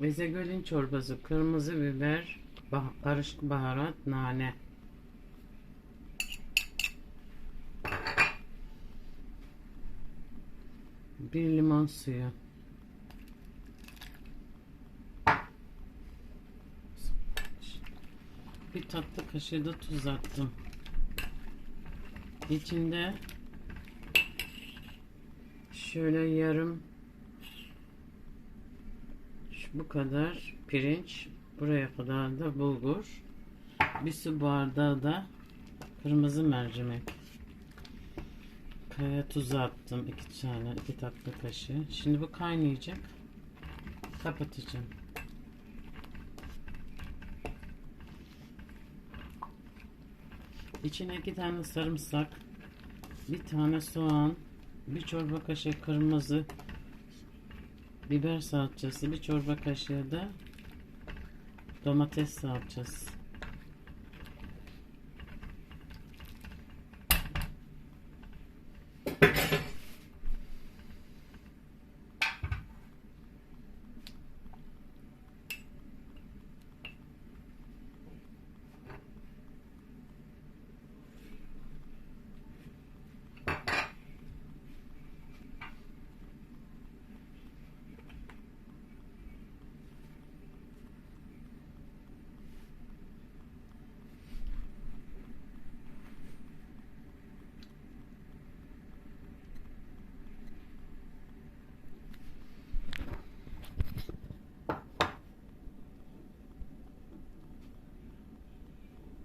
Ezegöl'ün çorbası, kırmızı biber, bah- karışık baharat, nane. Bir limon suyu. Bir tatlı kaşığı da tuz attım. İçinde şöyle yarım bu kadar pirinç, buraya kadar da bulgur, bir su bardağı da kırmızı mercimek. Kaya tuzu attım iki tane, iki tatlı kaşığı. Şimdi bu kaynayacak. Kapatacağım. İçine iki tane sarımsak, bir tane soğan, bir çorba kaşığı kırmızı biber salçası, bir çorba kaşığı da domates salçası.